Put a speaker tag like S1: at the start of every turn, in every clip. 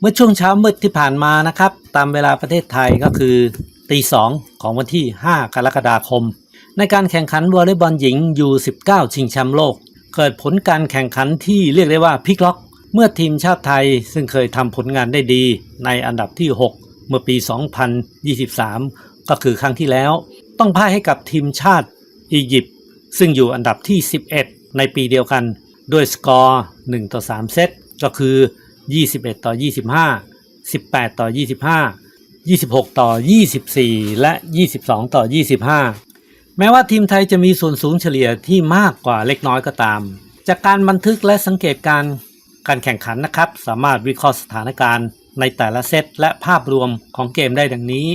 S1: เมื่อช่วงเช้ามืดที่ผ่านมานะครับ ตามเวลาประเทศไทยก็คือตีสองของวันที่ 5 กรกฎาคม ในการแข่งขันวอลเลย์บอลหญิง U19 ชิงแชมป์โลก เกิดผลการแข่งขันที่เรียกได้ว่าพลิกล็อก เมื่อทีมชาติไทยซึ่งเคยทำผลงานได้ดี ในอันดับที่ 6 เมื่อปี 2023 ก็คือครั้งที่แล้ว ต้องพ่ายให้กับทีมชาติอียิปต์ซึ่งอยู่อันดับที่ 11 ในปีเดียวกัน ด้วยสกอร์1ต่อ3เซตก็คือ 21 ต่อ 25 18 ต่อ 25 26 ต่อ 24 และ 22 ต่อ 25 แม้ว่าทีมไทยจะมีส่วนสูงเฉลี่ยที่มากกว่าเล็กน้อยก็ตาม จากการบันทึกและสังเกตการการแข่งขันนะครับ สามารถวิเคราะห์สถานการณ์ในแต่ละเซตและภาพรวมของเกมได้ดังนี้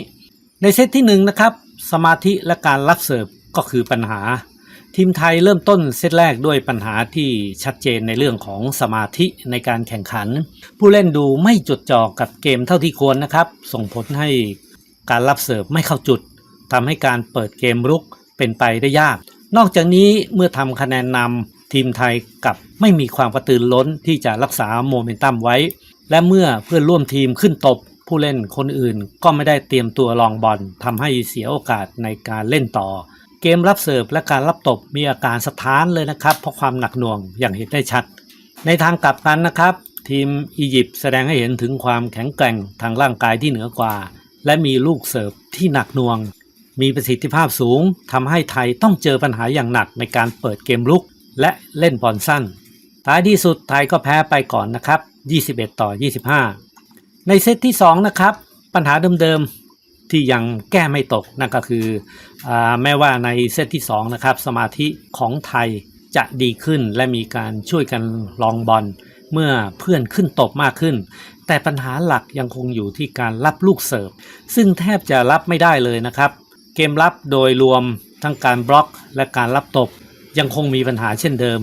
S1: ในเซตที่1นะครับสมาธิและการรับเสิร์ฟก็คือปัญหา ทีมไทยเริ่มต้นเซตแรกด้วยปัญหาที่ชัดเจนในเรื่องของสมาธิในการแข่งขัน ผู้เล่นดูไม่จดจ่อกับเกมเท่าที่ควรนะครับ ส่งผลให้การรับเสิร์ฟไม่เข้าจุดทำให้การเปิดเกมรุกเป็นไปได้ยาก นอกจากนี้เมื่อทำคะแนนนำทีมไทยกับไม่มีความกระตือร้นที่จะรักษาโมเมนตัมไว้ และเมื่อเพื่อนร่วมทีมขึ้นตบ ผู้เล่นคนอื่นก็ไม่ได้เตรียมตัวลองบอลทำให้เสียโอกาสในการเล่นต่อ เกมรับเสิร์ฟและการรับตบมีอาการสะท้านเลยนะครับ เพราะความหนักหน่วงอย่างเห็นได้ชัด ในทางกลับกันนะครับ ทีมอียิปต์แสดงให้เห็นถึงความแข็งแกร่งทางร่างกายที่เหนือกว่า และมีลูกเสิร์ฟที่หนักหน่วง มีประสิทธิภาพสูงทำให้ไทยต้องเจอปัญหาอย่างหนักในการเปิดเกมลุก และเล่นบอลสั้น ท้ายที่สุดไทยก็แพ้ไปก่อนนะครับ 21 ต่อ 25 ในเซตที่ 2 นะครับ ปัญหาเดิมๆ ที่ยังแก้ไม่ตกนั่นก็คืออแม้ว่าในเซตที่2นะครับสมาธิของไทยจะดีขึ้นและมีการช่วยกันลองบอลเมื่อเพื่อนขึ้นตบมากขึ้น แต่ปัญหาหลักยังคงอยู่ที่การรับลูกเสิร์ฟ ซึ่งแทบจะรับไม่ได้เลยนะครับ เกมรับโดยรวมทั้งการบล็อกและการรับตบ ยังคงมีปัญหาเช่นเดิม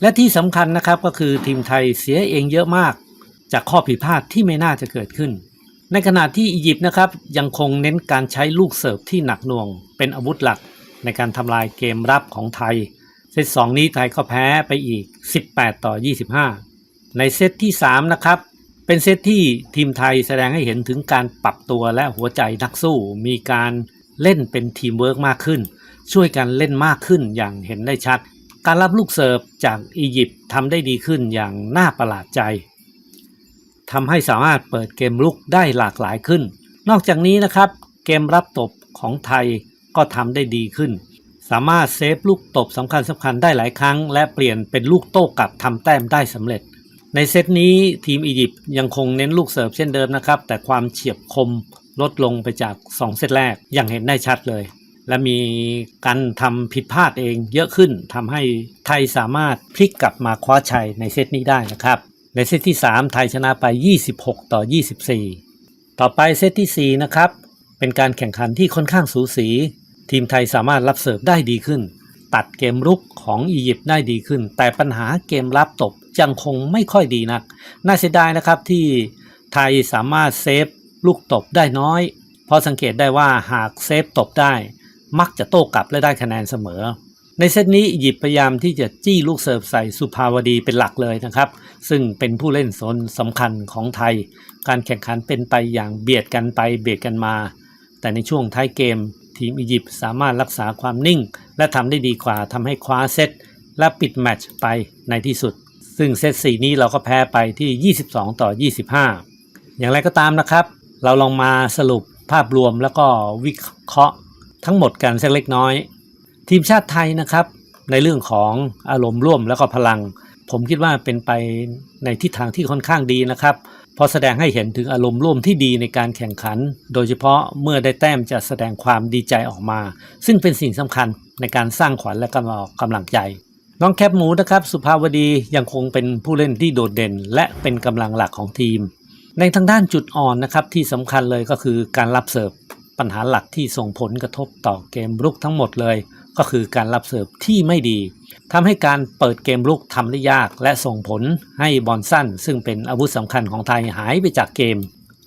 S1: และที่สำคัญนะครับก็คือทีมไทยเสียเองเยอะมาก จากข้อผิดพลาดที่ไม่น่าจะเกิดขึ้น ในขณะที่อียิปต์นะครับยังคงเน้นการใช้ลูกเสิร์ฟที่หนักหน่วง เป็นอาวุธหลักในการทำลายเกมรับของไทย เซต2นี้ไทยก็แพ้ไปอีก 18 ต่อ 25 ในเซตที่ 3 นะครับ เป็นเซตที่ทีมไทยแสดงให้เห็นถึงการปรับตัวและหัวใจนักสู้ มีการเล่นเป็นทีมเวิร์กมากขึ้น ช่วยกันเล่นมากขึ้นอย่างเห็นได้ชัด การรับลูกเสิร์ฟจากอียิปต์ทำได้ดีขึ้นอย่างน่าประหลาดใจ ทำให้สามารถเปิดเกมลุกได้หลากหลายขึ้น นอกจากนี้นะครับ เกมรับตบของไทยก็ทำได้ดีขึ้น สามารถเซฟลูกตบสำคัญสำคัญได้หลายครั้ง และเปลี่ยนเป็นลูกโต้กลับทำแต้มได้สำเร็จ ในเซตนี้ทีมอียิปต์ยังคงเน้นลูกเสิร์ฟเช่นเดิมนะครับ แต่ความเฉียบคมลดลงไปจาก 2 เซตแรกอย่างเห็นได้ชัดเลย และมีการทำผิดพลาดเองเยอะขึ้นทำให้ไทยสามารถพลิกกลับมาคว้าชัยในเซตนี้ได้นะครับ ในเซตที่ 3 ไทยชนะไป 26 ต่อ 24 ต่อไปเซตที่ 4 นะครับ เป็นการแข่งขันที่ค่อนข้างสูสี ทีมไทยสามารถรับเสิร์ฟได้ดีขึ้น ตัดเกมรุกของอียิปต์ได้ดีขึ้น แต่ปัญหาเกมรับตบยังคงไม่ค่อยดีนัก น่าเสียดายนะครับที่ไทยสามารถเซฟลูกตบได้น้อย เพราะสังเกตได้ว่าหากเซฟตบได้ มักจะโต้กลับและได้คะแนนเสมอ ในเซตนี้อียิปต์พยายามที่จะจี้ลูกเสิร์ฟใส่สุภาวดีเป็นหลักเลยนะครับ ซึ่งเป็นผู้เล่นโซนสำคัญของไทย การแข่งขันเป็นไปอย่างเบียดกันไปเบียดกันมา แต่ในช่วงท้ายเกม ทีมอียิปต์สามารถรักษาความนิ่ง และทำได้ดีกว่าทำให้คว้าเซตและปิดแมตช์ไปในที่สุด ซึ่งเซต4นี้เราก็แพ้ไปที่ 22 ต่อ 25 อย่างไรก็ตามนะครับ เราลองมาสรุปภาพรวมแล้วก็วิเคราะห์ทั้งหมดกันสักเล็กน้อย ทีมชาติไทยนะครับ ในเรื่องของอารมณ์ร่วมแล้วก็พลัง ผมคิดว่าเป็นไปในทิศทางที่ค่อนข้างดีนะครับพราะแสดงให้เห็นถึงอารมณ์ร่วมที่ดีในการแข่งขัน โดยเฉพาะเมื่อได้แต้มจะแสดงความดีใจออกมา ซึ่งเป็นสิ่งสำคัญในการสร้างขวัญและกำลังกำลังใจน้องแคปหมูนะครับสุภาวดียังคงเป็นผู้เล่นที่โดดเด่น และเป็นกำลังหลักของทีม ในทางด้านจุดอ่อนนะครับที่สำคัญเลยก็คือการรับเสิร์ฟปัญหาหลักที่ส่งผลกระทบต่อเกมรุกทั้งหมดเลย ก็คือการรับเสิร์ฟที่ไม่ดีทำให้การเปิดเกมรุกทำได้ยาก และส่งผลให้บอลสั้น ซึ่งเป็นอาวุธสำคัญของไทยหายไปจากเกม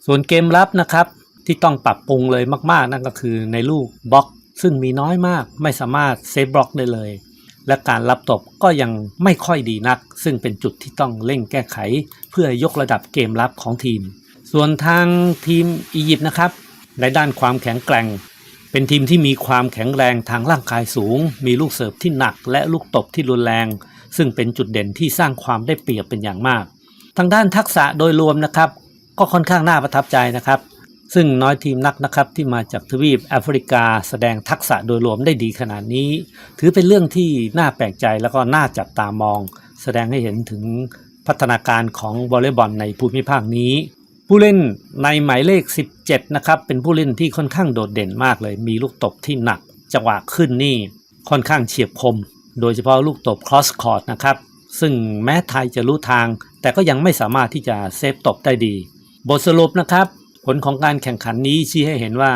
S1: ส่วนเกมรับนะครับที่ต้องปรับปรุงเลยมากๆ นั่นก็คือในลูกบล็อก ซึ่งมีน้อยมากไม่สามารถเซฟบล็อกได้เลย และการรับตบก็ยังไม่ค่อยดีนัก ซึ่งเป็นจุดที่ต้องเร่งแก้ไข เพื่อยกระดับเกมรับของทีม ส่วนทางทีมอียิปต์นะครับในด้านความแข็งแกร่ง เป็นทีมที่มีความแข็งแรงทางร่างกายสูง มีลูกเสิร์ฟที่หนักและลูกตบที่รุนแรง ซึ่งเป็นจุดเด่นที่สร้างความได้เปรียบเป็นอย่างมาก ทางด้านทักษะโดยรวมนะครับ ก็ค่อนข้างน่าประทับใจนะครับ ซึ่งน้อยทีมนักนะครับที่มาจากทวีปแอฟริกา แสดงทักษะโดยรวมได้ดีขนาดนี้ ถือเป็นเรื่องที่น่าแปลกใจแล้วก็น่าจับตามอง แสดงให้เห็นถึงพัฒนาการของวอลเลย์บอลในภูมิภาคนี้ ผู้เล่นในหมายเลข 17 นะครับ เป็นผู้เล่นที่ค่อนข้างโดดเด่นมากเลย มีลูกตบที่หนัก จังหวะขึ้นนี่ค่อนข้างเฉียบคม โดยเฉพาะลูกตบ cross court นะครับ ซึ่งแม้ไทยจะรู้ทาง แต่ก็ยังไม่สามารถที่จะเซฟตบได้ดี บทสรุปนะครับ ผลของการแข่งขันนี้ชี้ให้เห็นว่า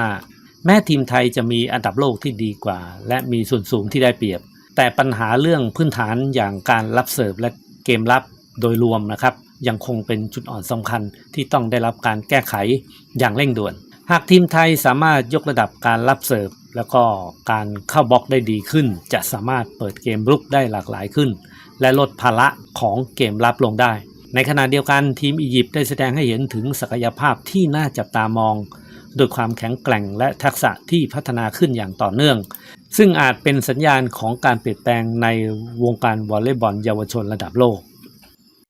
S1: แม้ทีมไทยจะมีอันดับโลกที่ดีกว่า และมีส่วนสูงที่ได้เปรียบ แต่ปัญหาเรื่องพื้นฐานอย่างการรับเสิร์ฟและเกมรับโดยรวมนะครับ ยังคงเป็นจุดอ่อนสำคัญที่ต้องได้รับการแก้ไขอย่างเร่งด่วน หากทีมไทยสามารถยกระดับการรับเสิร์ฟแล้วก็การเข้าบล็อกได้ดีขึ้น จะสามารถเปิดเกมรุกได้หลากหลายขึ้น และลดภาระของเกมรับลงได้ ในขณะเดียวกันทีมอียิปต์ได้แสดงให้เห็นถึงศักยภาพที่น่าจับตามองโดยความแข็งแกร่งและทักษะที่พัฒนาขึ้นอย่างต่อเนื่อง ซึ่งอาจเป็นสัญญาณของการเปลี่ยนแปลงในวงการวอลเลย์บอลเยาวชนระดับโลก